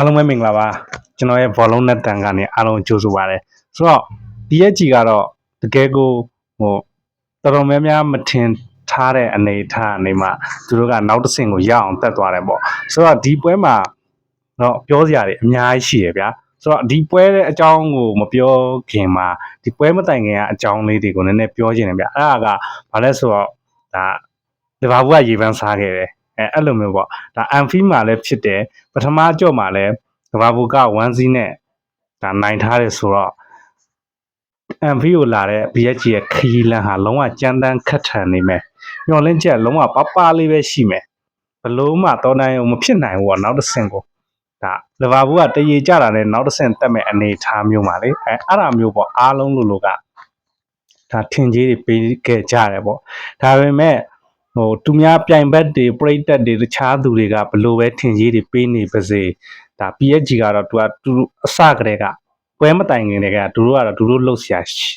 အားလုံးပဲမင်္ဂလာပါကျွန်တော်ရဲ့ဘောလုံးနဲ့တန်ကနေအားလုံးကြိုဆိုပါရစေဆိုတော့ PSG ကတော့တကယ်ကိုဟိုတော်တော်များများမထင်ထားတဲ့အနေအထားအနေမှာသူတို့ကနောက်တစ်ဆင့်ကိုရအောင်တက်သွားတယ်ပေါ့ဆိုတော့ဒီပွဲမှာတော့ပြောစရာတွေအများကြီးရှိရဗျာဆိုတော့ဒီပွဲတဲ့အကြောင်းကိုမပြောခင်မှာဒီပွဲမတိုင်ခင်ကအကြောင်းလေးတွေကိုနည်းနည်းပြောချင်တယ်ဗျအဲ့ဒါကဘာလဲဆိုတော့ဒါလီဗာပူးကရေပန်းစားခဲ့တယ် အဲအဲ့လိုမျိုးပေါ့ဒါအန်ဖီမှာလည်းဖြစ်တယ်ပထမကြော့မှာလည်းလီဗာပူးက1စီးနဲ့ဒါနိုင်ထားတယ်ဆိုတော့အန်ဖီကိုလာတဲ့ BHG ရဲ့ခရီးလမ်းဟာလုံးဝကြမ်းတမ်းခက်ထန်နေမယ်ညှော်လင့်ချက်လုံးဝပပလေးပဲရှိမယ်ဘလို့မှတော်နိုင်အောင်မဖြစ်နိုင်ဘူးပေါ့နောက်တစ်ဆင့်ကိုဒါလီဗာပူးကတရေကြတာနဲ့နောက်တစ်ဆင့်တက်မဲ့အနေအထားမျိုးပါလေအဲအဲ့ဒါမျိုးပေါ့အားလုံးလို့လို့ကဒါထင်ကြီးတွေပေးခဲ့ကြတယ်ပေါ့ဒါပေမဲ့ ဟိုသူများပြိုင်ဘက်တွေပြိတက်တွေတခြားသူတွေကဘလို့ပဲထင်ကြီးတွေပေးနေပါစေဒါ PSG ကတော့သူကသူအစကတည်းကပွဲမတိုင်ခင်တည်းကသူတို့ကတော့သူတို့လှုပ်ရှားရှိ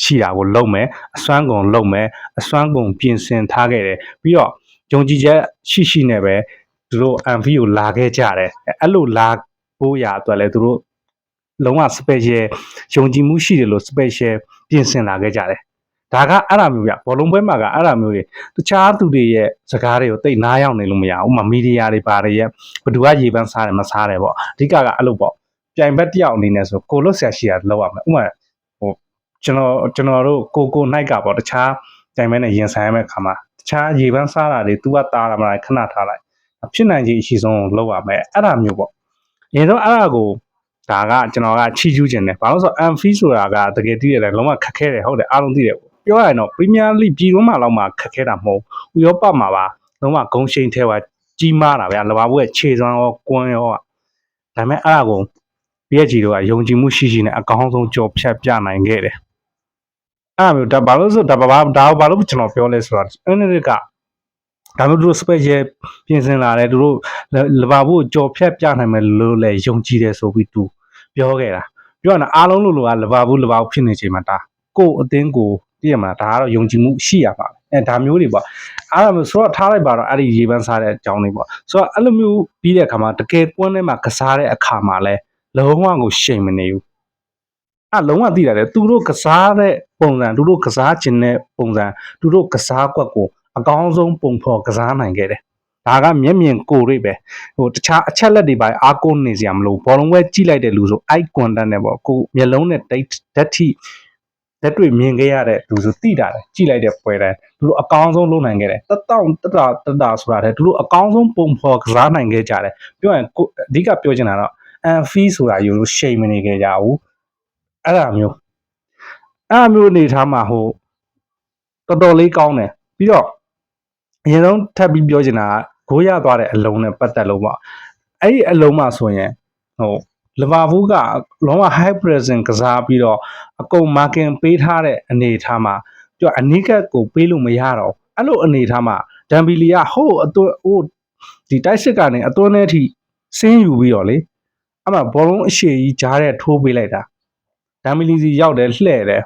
ရှိတာကိုလုံမယ်အစွမ်းကုန်လုံမယ်အစွမ်းကုန်ပြင်ဆင်ထားခဲ့တယ်ပြီးတော့ဂျုံကြည်ချက်ရှိရှိနဲ့ပဲသူတို့ MV ကိုလာခဲ့ကြတယ်အဲအဲ့လိုလာဖို့ရအတွက်လဲသူတို့လုံးဝ special ယုံကြည်မှုရှိတယ်လို့ special ပြင်ဆင်လာခဲ့ကြတယ် ဒါကအဲ့လိုမျိုးပြဘောလုံးပွဲမှာကအဲ့လိုမျိုးတွေတခြားသူတွေရဲ့စကားတွေကိုတိတ်နားရောက်နေလို့မရဘူးဥပမာမီဒီယာတွေပါတယ်ရဲ့ဘယ်သူကရေပန်းစားတယ်မစားတယ်ပေါ့အဓိကကအဲ့လိုပေါ့ပြိုင်ဘက်တယောက်အနေနဲ့ဆိုကိုလွတ်ဆရာရှိတာလောက်ရမယ်ဥပမာဟိုကျွန်တော်ကျွန်တော်တို့ကိုကိုနိုင်ကပေါ့တခြားပြိုင်ဘက်နဲ့ရင်ဆိုင်ရမယ့်ခါမှာတခြားရေပန်းစားတာတွေ तू ကတားတာမလားခဏထားလိုက်ဖြစ်နိုင်ခြေအရှိဆုံးလောက်ရမယ်အဲ့ဒါမျိုးပေါ့ရင်တော့အဲ့ဒါကိုဒါကကျွန်တော်ကချီးကျူးခြင်းတယ်ဘာလို့ဆိုတော့ Amphi ဆိုတာကတကယ်တည်ရတယ်လုံးဝခက်ခဲတယ်ဟုတ်တယ်အားလုံးသိတယ် ပေါ့ပြောရရင်တော့ Premier League ပြည်တွင်းမှာတော့မှခက်ခဲတာမဟုတ်ဘူးဥရောပမှာပါလုံးဝဂုံရှိန်ထဲကကြီးမားတာဗျာလဘာဘူးရဲ့ခြေစွမ်းရောကွန်းရောဒါပေမဲ့အဲ့ဒါကို PSG တို့ကယုံကြည်မှုရှိရှိနဲ့အကောင်းဆုံးကြော်ဖြတ်ပြနိုင်ခဲ့တယ်အဲ့ဒါမျိုးဒါဘာလို့ဆိုဒါဘာဒါဘာလို့ကျွန်တော်ပြောလဲဆိုတော့အင်းနစ်ကဒါမျိုးတို့ special ပြင်ဆင်လာတယ်သူတို့လဘာဘူးကြော်ဖြတ်ပြနိုင်မယ်လို့လည်းယုံကြည်တယ်ဆိုပြီးသူပြောခဲ့တာပြောရရင်အားလုံးလို့လို့ကလဘာဘူးလဘာဘူးဖြစ်နေချိန်မှာဒါကိုအသင်းကို သိရမလားဒါကတော့ယုံကြည်မှုရှိရပါမယ်အဲဒါမျိုးတွေပေါ့အဲ့လိုမျိုးဆိုတော့ထားလိုက်ပါတော့အဲ့ဒီရေပန်းစားတဲ့အကြောင်းလေးပေါ့ဆိုတော့အဲ့လိုမျိုးပြီးတဲ့အခါမှာတကယ်ကွန်းထဲမှာကစားတဲ့အခါမှာလဲလုံးဝကိုရှိန်မနေဘူးအဲ့လုံးဝသိရတယ်သူတို့ကစားတဲ့ပုံစံသူတို့ကစားခြင်းတဲ့ပုံစံသူတို့ကစားကွက်ကိုအကောင်းဆုံးပုံဖော်ကစားနိုင်ခဲ့တယ်ဒါကမျက်မြင်ကိုယ်ရိပ်ပဲဟိုတခြားအချက်လက်တွေပါအားကိုးနေစရာမလိုဘောလုံးဝဲကြည့်လိုက်တဲ့လူဆို eye contact နဲ့ပေါ့ကိုမျက်လုံးနဲ့ဓာတ်ထိ လက်တွေ့မြင်ခဲ့ရတဲ့လူဆိုသိတာတယ်ကြည့်လိုက်တဲ့ပွဲတိုင်းသူတို့အကောင်းဆုံးလုပ်နိုင်ခဲ့တယ်တတောင့်တတာတတာဆိုတာတဲ့သူတို့အကောင်းဆုံးပုံဖော်ကစားနိုင်ခဲ့ကြတယ်ပြောရင်အဓိကပြောချင်တာတော့အန်ဖီဆိုတာယူလို့ရှိန်မနေခဲ့ကြဘူးအဲ့ဒါမျိုးအဲ့ဒါမျိုးအနေထားမှာဟိုတော်တော်လေးကောင်းတယ်ပြီးတော့အရင်ဆုံးထပ်ပြီးပြောချင်တာကဂိုးရသွားတဲ့အလုံးနဲ့ပတ်သက်လို့ပေါ့အဲ့ဒီအလုံးမှာဆိုရင်ဟို လီဗာပူးကလုံးဝ high pressing ကစားပြီးတော့အကုန် marking ပေးထားတဲ့အနေအထားမှာသူကအနိကတ်ကိုပေးလို့မရတော့အဲ့လိုအနေအထားမှာဒမ်ဘီလီကဟိုးအသွဟိုဒီတိုက်စစ်ကနေအသွင်းထဲအထိဆင်းယူပြီးတော့လေအဲ့မှာဘောလုံးအရှိကြီးကြားတဲ့ထိုးပေးလိုက်တာဒမ်ဘီလီစီရောက်တယ်လှဲ့တယ်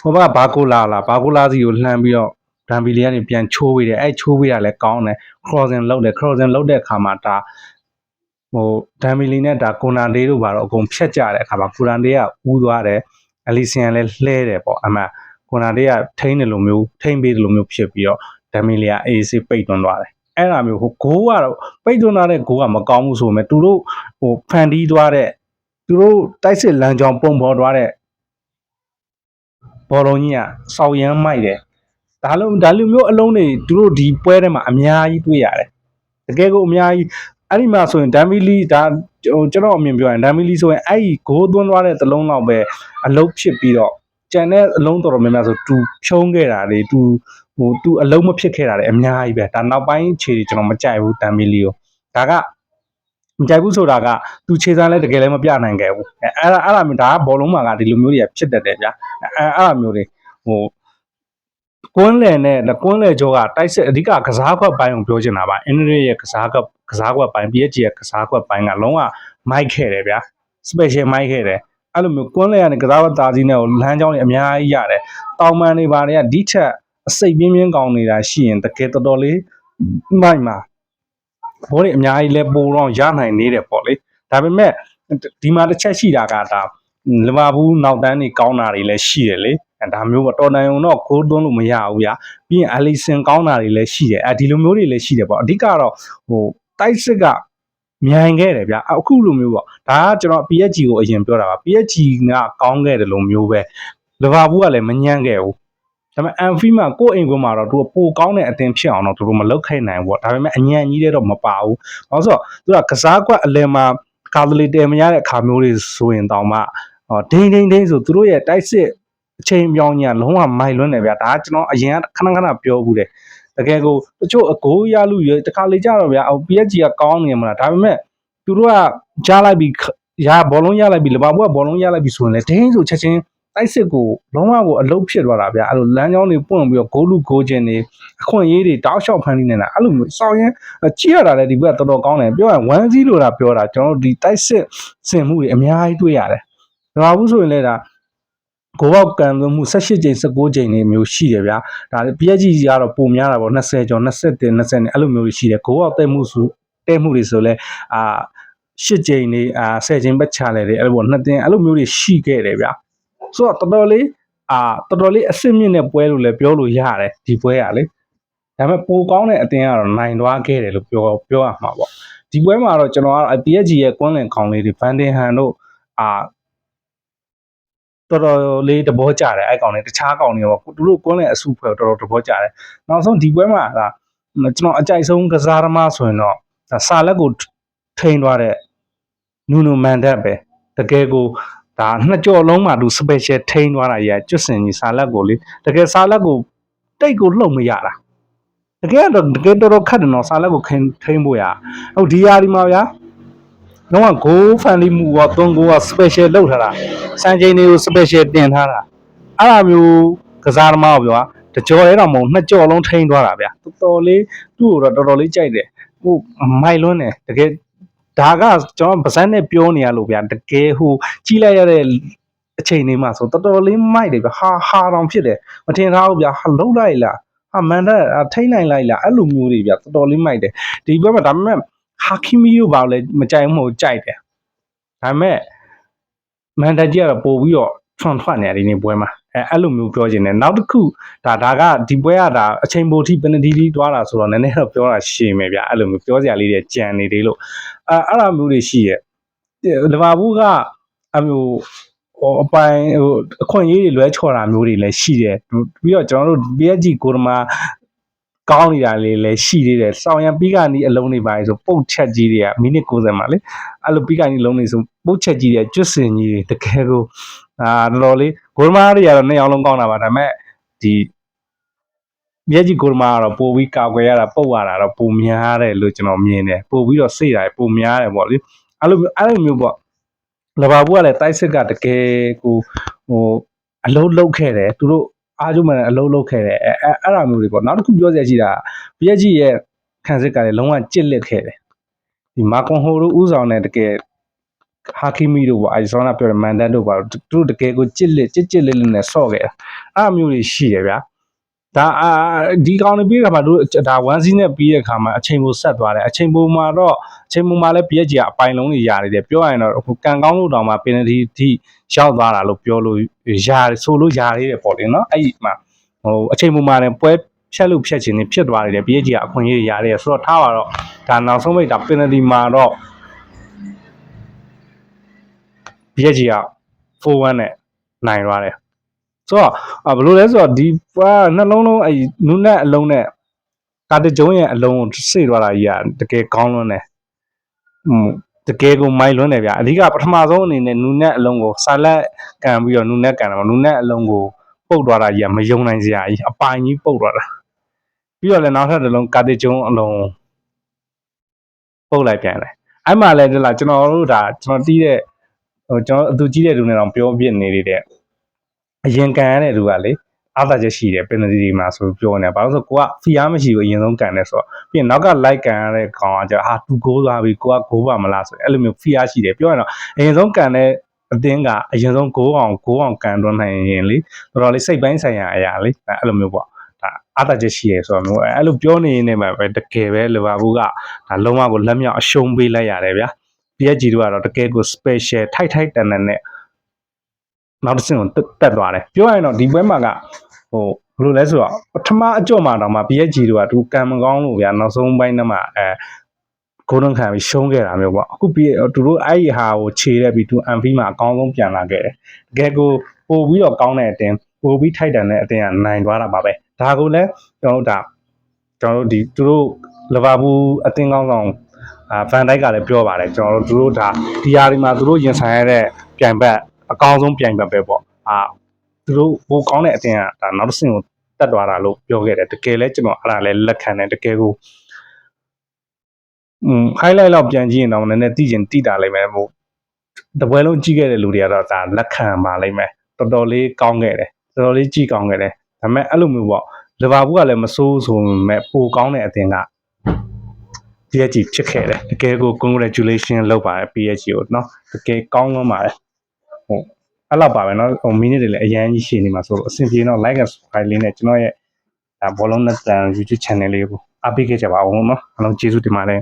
ဟိုဘကဘာကိုလာလာဘာကိုလာစီကိုလှမ်းပြီးတော့ဒမ်ဘီလီကနေပြန်ချိုးပေးတယ်အဲ့ချိုးပေးတာလည်းကောင်းတယ် crossing လုပ်တယ် crossing လုပ်တဲ့အခါမှာဒါ ဟိုဒမ်မီလီနဲ့ဒါကွန်နာဒေးတို့ဘာတော့အကုန်ဖြတ်ကြတဲ့အခါမှာကွန်နာဒေးကဦးသွားတယ်အလီဆီယန်လည်းလှဲတယ်ပေါ့အမှကွန်နာဒေးကထိန်းတယ်လို့မျိုးထိန်းပေးတယ်လို့မျိုးဖြစ်ပြီးတော့ဒမ်မီလီကအေးဆေးပိတ်သွန်းသွားတယ်အဲ့ဒါမျိုးဟိုဂိုးကတော့ပိတ်သွန်းသွားတဲ့ဂိုးကမကောင်းဘူးဆိုပေမဲ့သူတို့ဟိုဖန်တီးသွားတဲ့သူတို့တိုက်စစ်လမ်းကြောင်းပုံဖော်သွားတဲ့ဘောလုံးကြီးကစောက်ရမ်းမိုက်တယ်ဒါလုံးဒါလူမျိုးအလုံးတွေသူတို့ဒီပွဲထဲမှာအများကြီးတွေ့ရတယ်တကယ်ကိုအများကြီး အဲ့ဒီမှာဆိုရင်ဒမ်မီလီဒါဟိုကျွန်တော်အမြင်ပြောရင်ဒမ်မီလီဆိုရင်အဲ့ဒီဂိုးသွန်းသွားတဲ့သလုံးလောက်ပဲအလုတ်ဖြစ်ပြီးတော့ကြံတဲ့အလုံးတော်တော်များများဆိုတူဖြုံးခဲ့တာတွေတူဟိုတူအလုံးမဖြစ်ခဲ့တာတွေအများကြီးပဲဒါနောက်ပိုင်းခြေတွေကျွန်တော်မကြိုက်ဘူးဒမ်မီလီကိုဒါကမကြိုက်ဘူးဆိုတာကသူခြေစမ်းလဲတကယ်လည်းမပြနိုင်ခဲ့ဘူးအဲအဲ့ဒါအဲ့ဒါမျိုးဒါကဘောလုံးမှာကဒီလိုမျိုးတွေကဖြစ်တတ်တယ်ဗျာအဲအဲ့ဒါမျိုးတွေဟို ကွန်းလယ်နဲ့ကွန်းလယ်ကြောကတိုက်စစ်အဓိကကစားခွက်ပိုင်းကိုပြောချင်တာပါအင်ဒရီရဲ့ကစားခွက်ကစားခွက်ပိုင်း PSG ရဲ့ကစားခွက်ပိုင်းကလုံးဝမိုက်ခဲ့တယ်ဗျာ special မိုက်ခဲ့တယ်အဲ့လိုမျိုးကွန်းလယ်ကနေကစားခွက်တာကြီးနဲ့ကိုလမ်းကြောင်းတွေအများကြီးရတယ်တောင်ပန်တွေဘာတွေကဒီထက်အစိတ်ပြင်းပြင်းကောင်းနေတာရှိရင်တကယ်တော်တော်လေးမိုက်မှာဘောတွေအများကြီးလဲပိုတော့ရနိုင်နေတယ်ပေါ့လေဒါပေမဲ့ဒီမှာတစ်ချက်ရှိတာကဒါလီဗာပူးနောက်တန်းတွေကောင်းတာတွေလည်းရှိတယ်လေအဲ ဒါမျိုးပေါ့တော်တန်ယုံတော့ဂိုးသွင်းလို့မရဘူးဗျာပြီးရင်အလီဆန်ကောင်းတာတွေလည်းရှိတယ်အဲဒီလိုမျိုးတွေလည်းရှိတယ်ပေါ့အဓိကတော့ဟိုတိုက်စစ်ကမြိုင်ခဲ့တယ်ဗျာအခုလိုမျိုးပေါ့ဒါကကျွန်တော် PSG ကိုအရင်ပြောတာပါ PSG ကကောင်းခဲ့တယ်လို့မျိုးပဲလီဗာပူးကလည်းမညံ့ခဲ့ဘူးဒါပေမဲ့အန်ဖီမှာကိုယ့်အိမ်ကွန်းမှာတော့သူကပိုကောင်းတဲ့အသင်းဖြစ်အောင်တော့သူတို့မလုပ်ခိုင်းနိုင်ဘူးပေါ့ဒါပေမဲ့အညံ့ကြီးတဲ့တော့မပါဘူး။ဘာလို့ဆိုတော့သူကကစားကွက်အလယ်မှာကာသလီတယ်မရတဲ့အခါမျိုးတွေဆိုရင်တောင်မှဟောဒိန်းဒိန်းဒိန်းဆိုသူတို့ရဲ့တိုက်စစ် အချိန်ပြောင်းကြီးကလုံးဝမိုက်လွန်းတယ်ဗျာဒါကကျွန်တော်အရင်ကခဏခဏပြောဘူးတယ်တကယ်ကိုတချို့အကိုရလူရတခါလေကြတော့ဗျာအော် PSG ကကောင်းနေမှာလားဒါပေမဲ့သူတို့ကကြားလိုက်ပြီးရဘောလုံးရလိုက်ပြီးလီဗာပူးကဘောလုံးရလိုက်ပြီးဆိုရင်လေဒိန်းဆိုချက်ချင်းတိုက်စစ်ကိုလုံးဝကိုအလုတ်ဖြစ်သွားတာဗျာအဲ့လိုလမ်းကြောင်းတွေပွင့်ပြီးတော့ဂိုးလူဂိုးခြင်းတွေအခွင့်အရေးတွေတောက်လျှောက်ဖန်တီးနေတာအဲ့လိုမျိုးစောင်းရင်ကြည့်ရတာလည်းဒီဘက်ကတော်တော်ကောင်းတယ်ပြောရင်1 0လို့တာပြောတာကျွန်တော်တို့ဒီတိုက်စစ်စင်မှုတွေအများကြီးတွေ့ရတယ်။ဒါဘူးဆိုရင်လည်းဒါ ကိုဘောက်ကန်သွင်းမှု18ကြိမ်19ကြိမ်နေမျိုးရှိတယ်ဗျာဒါ PSG ကတော့ပုံများတာပေါ့20ကျော်20တင်20နဲ့အဲ့လိုမျိုးရှိတယ်ကိုဘောက်တက်မှုဆိုတက်မှုတွေဆိုလဲအာ8ကြိမ်နေအာ10ကြိမ်ပတ်ချလဲတယ်အဲ့လိုပေါ့နှစ်တင်အဲ့လိုမျိုးတွေရှိခဲ့တယ်ဗျာဆိုတော့တော်တော်လေးအာတော်တော်လေးအစစ်မြင့်တဲ့ပွဲလို့လည်းပြောလို့ရတယ်ဒီပွဲကလေဒါပေမဲ့ပိုကောင်းတဲ့အတင်းကတော့နိုင်သွားခဲ့တယ်လို့ပြောပြောရမှာပေါ့ဒီပွဲမှာတော့ကျွန်တော်က PSG ရဲ့ကွန်းလင်ခေါင်လေးတွေဗန်ဒင်ဟန်တို့အာ တော်တော်လေးတဘောကြတယ်အဲ့ကောင်လေးတခြားကောင်တွေပေါ့သူတို့ကွန်းလင်အစုဖွဲ့တော်တော်တဘောကြတယ်နောက်ဆုံးဒီပွဲမှာကကျွန်တော်အကြိုက်ဆုံးကစားသမားဆိုရင်တော့စာလက်ကိုထိန်သွားတဲ့နူနိုမန်ဒတ်ပဲတကယ်ကိုဒါနှစ်ကြော်လုံးမှာသူ special ထိန်းသွားတာကြီးကျွတ်စင်ကြီးစာလက်ကိုလေတကယ်စာလက်ကိုတိတ်ကိုလှုပ်မရတာတကယ်တော့တကယ်တော်တော်ခက်တယ်နော်စာလက်ကိုခင်ထိန်းဖို့ရဟုတ်ဒီဟာဒီမှာဗျာ တော့ဂိုးဖန်လီမှုကသွန်ကိုက special လုပ်ထားတာစံချိန်တွေကို special တင်ထားတာအဲ့လိုမျိုးကစားသမားကိုပြောတကြော်ရဲတော့မဟုတ်နှစ်ကြော်လုံးထိန်းသွားတာဗျာတော်တော်လေးသူ့ကိုတော့တော်တော်လေးကြိုက်တယ်ဟိုမိုက်လွန်းတယ်တကယ်ဒါကကျွန်တော်ဗဇက်နဲ့ပြောနေရလို့ဗျာတကယ်ဟိုကြီးလိုက်ရတဲ့အချိန်လေးမှာဆိုတော်တော်လေးမိုက်တယ်ဗျဟာဟာတောင်ဖြစ်တယ်မထင်ထားဘူးဗျာဟာလုံးလိုက်လားဟာမန်ဒါထိနိုင်လိုက်လားအဲ့လိုမျိုးတွေဗျာတော်တော်လေးမိုက်တယ်ဒီဘက်မှာဒါပေမဲ့ ဟာခီမီတို့ဘာလဲမကြိုက်ဘူးမဟုတ်ကြိုက်တယ်ဒါပေမဲ့မန်ဒါကြီးကတော့ပို့ပြီးတော့ထွန်ထွက်နေတယ်ဒီနေ့ပွဲမှာအဲအဲ့လိုမျိုးပြောချင်တယ်နောက်တစ်ခုဒါဒါကဒီပွဲကဒါအချိန်ပိုထိပနဒီတီတွားတာဆိုတော့နည်းနည်းတော့ပြောတာရှည်မယ်ဗျအဲ့လိုမျိုးပြောစရာလေးတွေကြံနေသေးလို့အဲအဲ့လိုမျိုးတွေရှိရဲ့လီဗာပူးကအမျိုးဟိုအပိုင်ဟိုအခွင့်အရေးတွေလွဲချော်တာမျိုးတွေလည်းရှိတယ်ပြီးတော့ကျွန်တော်တို့ PSG ကိုရမာ ကောင်းနေတာလေးလည်းရှိသေးတယ်ဆောင်းရန်ပြီးကနီးအလုံးတွေပါဆိုပုတ်ချက်ကြီးတွေကမိနစ်90မှာလေအဲ့လိုပြီးကနီးလုံးတွေဆိုပုတ်ချက်ကြီးတွေကျွတ်စင်ကြီးတွေတကယ်ကိုအာတော်တော်လေးဂိုရမာတွေကတော့နှစ်ယောက်လုံးကောင်းတာပါဒါပေမဲ့ဒီမြက်ကြီးကိုရမာကတော့ပို့ပြီးကာကွယ်ရတာပုတ်ရတာတော့ပုံများတယ်လို့ကျွန်တော်မြင်တယ်ပို့ပြီးတော့စိတ်တာပုံများတယ်ပေါ့လေအဲ့လိုအဲ့လိုမျိုးပေါ့လဘာဘူးကလည်းတိုက်စစ်ကတကယ်ကိုဟိုအလုံးလုံးခဲ့တယ်သူတို့ အားကျုံမှန်အလုံးလုံးခဲ့တယ်အဲအဲ့အဲ့လိုမျိုးတွေပေါ့နောက်တစ်ခုပြောစရာရှိတာပြည့်ကြီးရဲ့ခံစစ်ကလည်းလုံးဝကြစ်လက်ခဲ့တယ်ဒီမာကွန်ဟိုတို့ဥဆောင်တဲ့တကယ်ဟာကီမီတို့ပေါ့အဲဆောနာပြောတဲ့မန်ဒန်တို့ပါသူတို့တကယ်ကိုကြစ်လက်ကြစ်ကြစ်လက်လက်နဲ့ဆော့ခဲ့တာအဲ့လိုမျိုးတွေရှိတယ်ဗျာ ဒါအာဒီကောင်တွေပြီးတဲ့ခါမှာတို့ဒါ1စီးနဲ့ပြီးတဲ့ခါမှာအချိန်ပိုဆက်သွားတယ်အချိန်ပိုမှာတော့အချိန်ပိုမှာလည်း PSG ကအပိုင်လုံးတွေရတယ်တယ်ပြောရရင်တော့ဟိုကန်ကောင်းလို့တောင်မှ penalty ထိရောက်သွားတာလို့ပြောလို့ရတယ်ဆိုလို့ရသေးတယ်ပေါ့လေနော်အဲ့ဒီမှာဟိုအချိန်ပိုမှာလည်းပွဲဖြတ်လို့ဖြတ်ခြင်းနေဖြစ်သွားတယ် PSG ကအခွင့်အရေးတွေရတယ်ဆိုတော့ထားပါတော့ဒါနောက်ဆုံးမိတ်ဒါ penalty မှာတော့ PSG က4-1နဲ့နိုင်သွားတယ် ဆိုတော့ဘယ်လိုလဲဆိုတော့ဒီပွားနှလုံးလုံးအဲနုနဲ့အလုံးနဲ့ကာတကြုံရဲ့အလုံးကိုစိတ်သွားတာကြီးကတကယ်ကောင်းလွန်းတယ်ဟွန်းတကယ်ကိုမိုင်းလွန်းတယ်ဗျာအဓိကပထမဆုံးအနေနဲ့နုနဲ့အလုံးကိုဆာလက်ကန်ပြီးတော့နုနဲ့ကန်တယ်ပေါ့နုနဲ့အလုံးကိုပုတ်သွားတာကြီးကမယုံနိုင်စရာကြီးအပိုင်ကြီးပုတ်သွားတာပြီးတော့လည်းနောက်ထပ်တစ်လုံးကာတကြုံအလုံးပုတ်လိုက်ပြန်တယ်အဲ့မှာလည်းဒီလားကျွန်တော်တို့ဒါကျွန်တော်တီးတဲ့ဟိုကျွန်တော်အတူကြီးတဲ့လူနဲ့တော့ပြောပြနေနေတဲ့ အရင်ကန်ရတဲ့လူကလေအားသာချက်ရှိတယ်ပင်နတီဒီမှာဆိုပြောနေဘာလို့ဆိုကိုကဖီအားမရှိဘူးအရင်ဆုံးကန်တယ်ဆိုတော့ပြီးရင်နောက်ကလိုက်ကန်ရတဲ့ကောင်ကကျဟာသူဂိုးသွားပြီကိုကဂိုးပါမလားဆိုအဲ့လိုမျိုးဖီအားရှိတယ်ပြောရင်တော့အရင်ဆုံးကန်တဲ့အတင်းကအရင်ဆုံးဂိုးအောင်ဂိုးအောင်ကန်တော့နိုင်ရင်လေတော်တော်လေးစိတ်ပိုင်းဆိုင်ရာအရာလေအဲ့လိုမျိုးပေါ့ဒါဒါအားသာချက်ရှိရဲဆိုတော့မျိုးအဲ့လိုပြောနေရင်းနဲ့မှပဲတကယ်ပဲလီဗာပူးကဒါလုံးဝကိုလက်မြောက်အရှုံးပေးလိုက်ရတယ်ဗျာ PSG တို့ကတော့တကယ်ကို special ထိုက်ထိုက်တန်တန်နဲ့ နောက်တစ်ဆင့်ကိုတက်တက်သွားတယ်ပြောရရင်တော့ဒီပွဲမှာကဟိုဘယ်လိုလဲဆိုတော့ပထမအကြော့မှာတော့မှ PSG တို့ကသူကံမကောင်းလို့ဗျာနောက်ဆုံးပိုင်းထဲမှာအဲဂိုးလုံးခံပြီးရှုံးခဲ့တာမျိုးပေါ့အခုပြီးသူတို့အဲ့ဒီဟာကိုခြေရက်ပြီးသူအန်ဖီမှာအကောင်းဆုံးပြန်လာခဲ့တယ်တကယ်ကိုပို့ပြီးတော့ကောင်းတဲ့အတင်းပို့ပြီးထိုက်တန်တဲ့အတင်းကနိုင်သွားတာပါပဲဒါကိုလည်းကျွန်တော်တို့ဒါကျွန်တော်တို့ဒီသူတို့လီဗာပူးအတင်းကောင်းဆောင်အာဗန်ဒိုက်ကလည်းပြောပါတယ်ကျွန်တော်တို့သူတို့ဒါဒီယာဒီမှာသူတို့ရင်ဆိုင်ရတဲ့ပြိုင်ဘက် အကောင်းဆုံးပြိုင်ဘက်ပဲပေါ့အာသူတို့ဟိုကောင်းတဲ့အတင်းကဒါနောက်တစ်ဆင့်ကိုတက်သွားတာလို့ပြောခဲ့တယ်တကယ်လဲကျွန်တော်အဲ့ဒါလဲလက်ခံတယ်တကယ်ကိုอืม highlight လောက်ပြန်ကြည့်ရင်တော့နည်းနည်းသိကျင်တိတာလိမ့်မယ်ဟိုတပွဲလုံးကြည့်ခဲ့တဲ့လူတွေကတော့ဒါလက်ခံပါလိမ့်မယ်တော်တော်လေးကောင်းခဲ့တယ်တော်တော်လေးကြည့်ကောင်းခဲ့တယ်ဒါပေမဲ့အဲ့လိုမျိုးပေါ့လီဗာပူးကလည်းမဆိုးဆိုပေမဲ့ပိုကောင်းတဲ့အတင်းက PSG ဖြစ်ခဲ့တယ်တကယ်ကို congratulation လုပ်ပါတယ် PSG ကိုเนาะတကယ်ကောင်းလွန်းပါတယ် ဟုတ်အဲ့လောက်ပါပဲเนาะဟို minute တွေလည်းအရင်ကြီးရှည်နေမှာဆိုတော့အဆင်ပြေတော့ like and subscribe လေးနဲ့ကျွန်တော်ရဲ့ဒါဘောလုံးနဲ့တန် YouTube channel လေးကိုအားပေးခဲ့ကြပါဦးเนาะအားလုံးကျေးဇူးတင်ပါတယ်